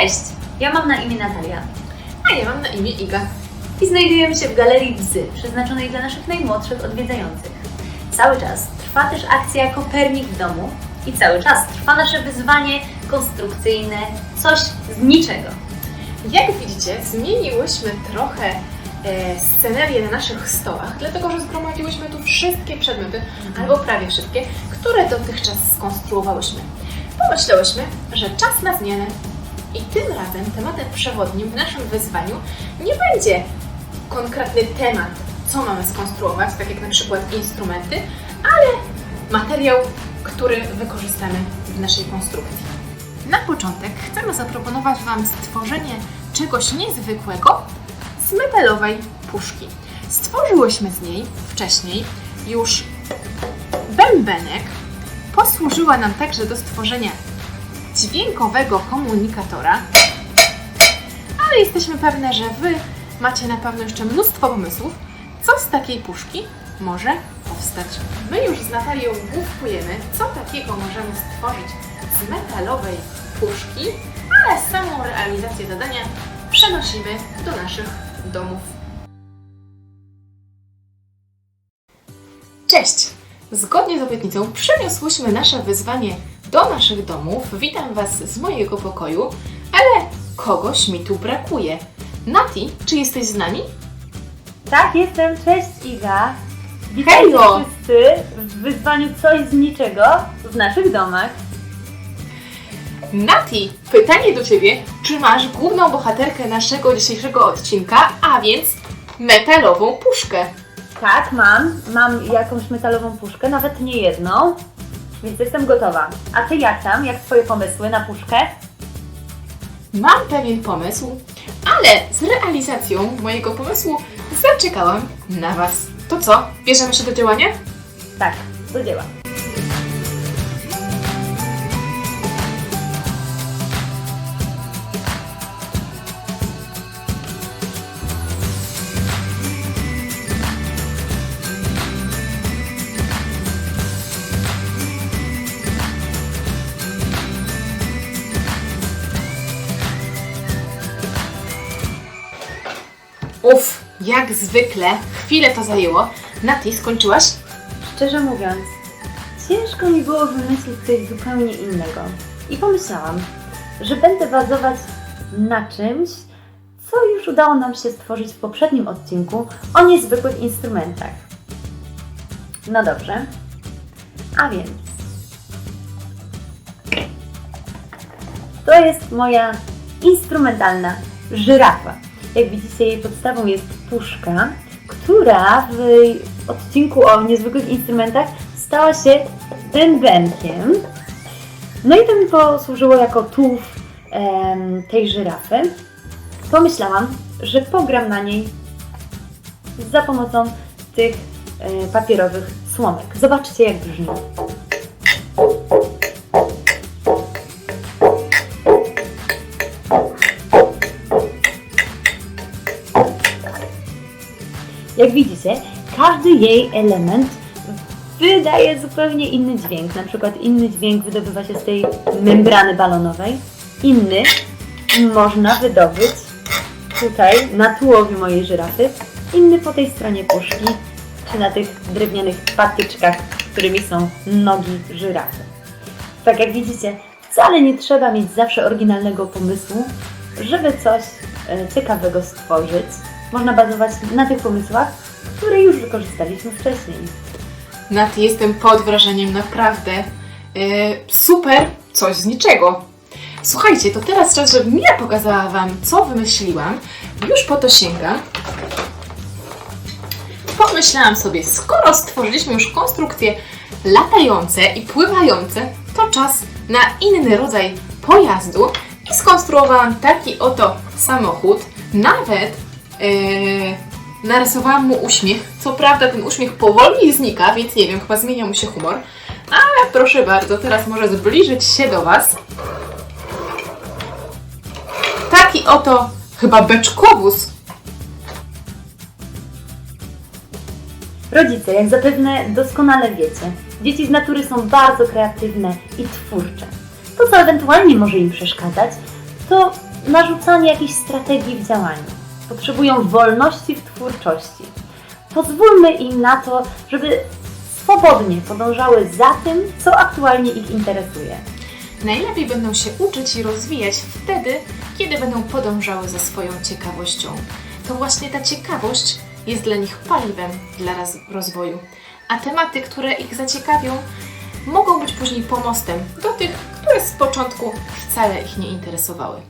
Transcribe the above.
Cześć, ja mam na imię Natalia A ja mam na imię Iga. i znajdujemy się w Galerii Bzy, przeznaczonej dla naszych najmłodszych odwiedzających. Cały czas trwa też akcja Kopernik w domu i cały czas trwa nasze wyzwanie konstrukcyjne Coś z niczego. Jak widzicie, zmieniłyśmy trochę e, scenerię na naszych stołach, dlatego że zgromadziłyśmy tu wszystkie przedmioty, albo prawie wszystkie, które dotychczas skonstruowałyśmy. Pomyślałyśmy, że czas na zmianę. I tym razem tematem przewodnim w naszym wyzwaniu nie będzie konkretny temat, co mamy skonstruować, tak jak na przykład instrumenty, ale materiał, który wykorzystamy w naszej konstrukcji. Na początek chcemy zaproponować Wam stworzenie czegoś niezwykłego z metalowej puszki. Stworzyłyśmy z niej wcześniej już bębenek. Posłużyła nam także do stworzenia dźwiękowego komunikatora, ale jesteśmy pewne, że Wy macie na pewno jeszcze mnóstwo pomysłów, co z takiej puszki może powstać. My już z Natalią główkujemy, co takiego możemy stworzyć z metalowej puszki, ale samą realizację zadania przenosimy do naszych domów. Cześć! Zgodnie z obietnicą przeniosłyśmy nasze wyzwanie do naszych domów. Witam Was z mojego pokoju, ale kogoś mi tu brakuje. Nati, czy jesteś z nami? Tak, jestem. Cześć Iga. Hejo! wszyscy w wyzwaniu Coś z niczego w naszych domach. Nati, pytanie do Ciebie. Czy masz główną bohaterkę naszego dzisiejszego odcinka, a więc metalową puszkę? Tak, mam. Mam jakąś metalową puszkę, nawet nie jedną, więc jestem gotowa. A Ty jak tam? Jak Twoje pomysły na puszkę? Mam pewien pomysł, ale z realizacją mojego pomysłu zaczekałam na Was. To co? Bierzemy się do działania? Tak, do dzieła. Uff, jak zwykle, chwilę to zajęło. Nati, skończyłaś? Szczerze mówiąc, ciężko mi było wymyślić coś zupełnie innego. I pomyślałam, że będę bazować na czymś, co już udało nam się stworzyć w poprzednim odcinku o niezwykłych instrumentach. No dobrze. A więc. To jest moja instrumentalna żyrafa. Jak widzicie, jej podstawą jest puszka, która w odcinku o niezwykłych instrumentach stała się bębenkiem. No i to mi posłużyło jako tułów em, tej żyrafy. Pomyślałam, że pogram na niej za pomocą tych e, papierowych słomek. Zobaczcie, jak brzmi. Jak widzicie, każdy jej element wydaje zupełnie inny dźwięk. Na przykład inny dźwięk wydobywa się z tej membrany balonowej, inny można wydobyć tutaj na tułowiu mojej żyrafy, inny po tej stronie puszki, czy na tych drewnianych patyczkach, którymi są nogi żyrafy. Tak jak widzicie, wcale nie trzeba mieć zawsze oryginalnego pomysłu, żeby coś e, ciekawego stworzyć. Można bazować na tych pomysłach, które już wykorzystaliśmy wcześniej. Nati, jestem pod wrażeniem, naprawdę. Yy, super, coś z niczego. Słuchajcie, to teraz czas, żebym ja pokazała Wam, co wymyśliłam. Już po to sięgam. Pomyślałam sobie, skoro stworzyliśmy już konstrukcje latające i pływające, to czas na inny rodzaj pojazdu i skonstruowałam taki oto samochód. Nawet narysowałam mu uśmiech. Co prawda ten uśmiech powoli znika, więc nie wiem, chyba zmienia mu się humor. Ale proszę bardzo, teraz może zbliżyć się do Was. Taki oto chyba beczkowóz. Rodzice, jak zapewne doskonale wiecie, dzieci z natury są bardzo kreatywne i twórcze. To, co ewentualnie może im przeszkadzać, to narzucanie jakichś strategii w działaniu. Potrzebują wolności w twórczości. Pozwólmy im na to, żeby swobodnie podążały za tym, co aktualnie ich interesuje. Najlepiej będą się uczyć i rozwijać wtedy, kiedy będą podążały za swoją ciekawością. To właśnie ta ciekawość jest dla nich paliwem dla rozwoju, a tematy, które ich zaciekawią, mogą być później pomostem do tych, które z początku wcale ich nie interesowały.